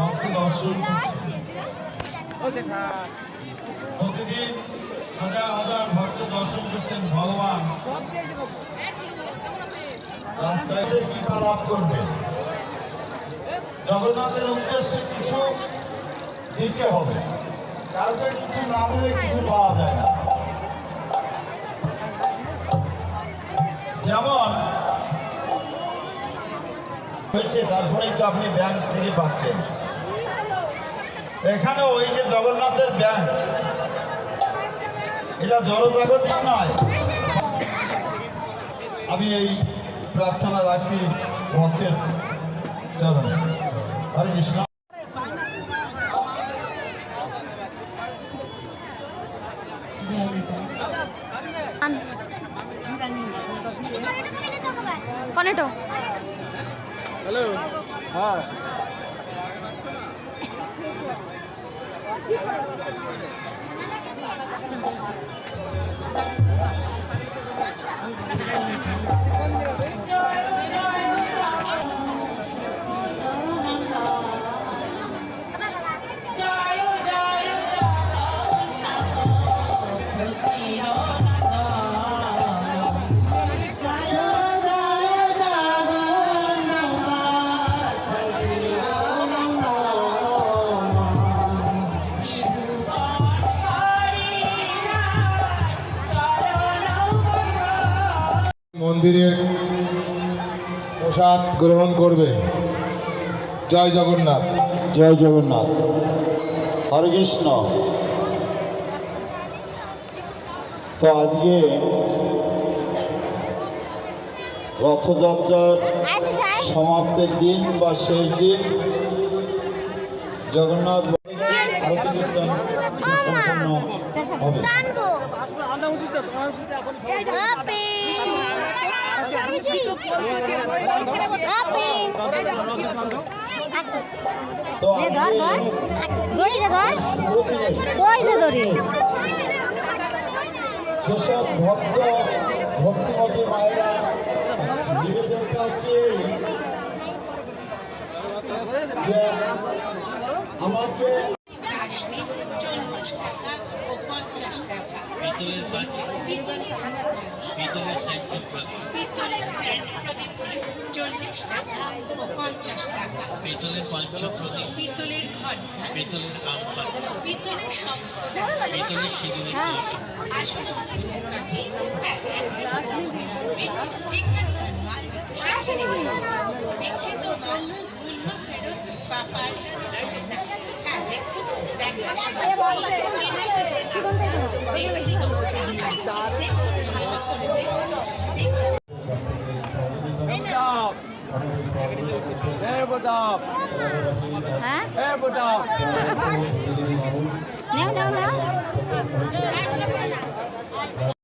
ভক্ত দর্শন প্রতিদিন হাজার হাজার ভক্ত দর্শন করতেন ভগবান। রাস্তায় কৃপা লাভ করবে। জগন্নাথের উদ্দেশ্যে কিছু দিতে হবে। কাউকে কিছু না দিলে কিছু পাওয়া যায় না। যেমন হয়েছে, তারপরেই তো আপনি ব্যাংক থেকে পাচ্ছেন। এখানে ওই যে জগন্নাথের ব্যাংক এটা জড়জাগতিক নয়। আমি এই প্রার্থনা রাখছি ভক্তের চরণে। হরে কৃষ্ণ। কনেটো হ্যালো হ্যাঁ Thank you. মন্দিরের প্রসাদ গ্রহণ করবে জয় জগন্নাথ। জয় জগন্নাথ। হরে কৃষ্ণ। তো আজকে রথযাত্রার আয় সমাপ্তের দিন বা শেষ দিন জগন্নাথ আরতি কীর্তন সম্পন্ন হবে টানবো আপি আপি তো নে ধর ধর আজকে ধর ওই যে দড়ি যেসব ভক্ত ভক্তিমতী মায়েরা নিবেদনটা হচ্ছে আমাকে আসলে চল্লিশ টাকা ও পঞ্চাশ টাকা। পিতলের সেন্ট প্রদীপ। পিতলের স্ট্যান্ড প্রদীপ চল্লিশ টাকা ও পঞ্চাশ টাকা। পিতলের পঞ্চপ্রদীপ পিতলের ঘণ্টা পিতলের আমপাতি পিতলের সম্পদা। পিতলের সিঁদুরের কৌটো আসুন আমাদের দোকানে যেখানকার মাল সেখানে বিক্রিত মাল মূল্য ফেরত বা হবে না হ্যাঁ দেখুন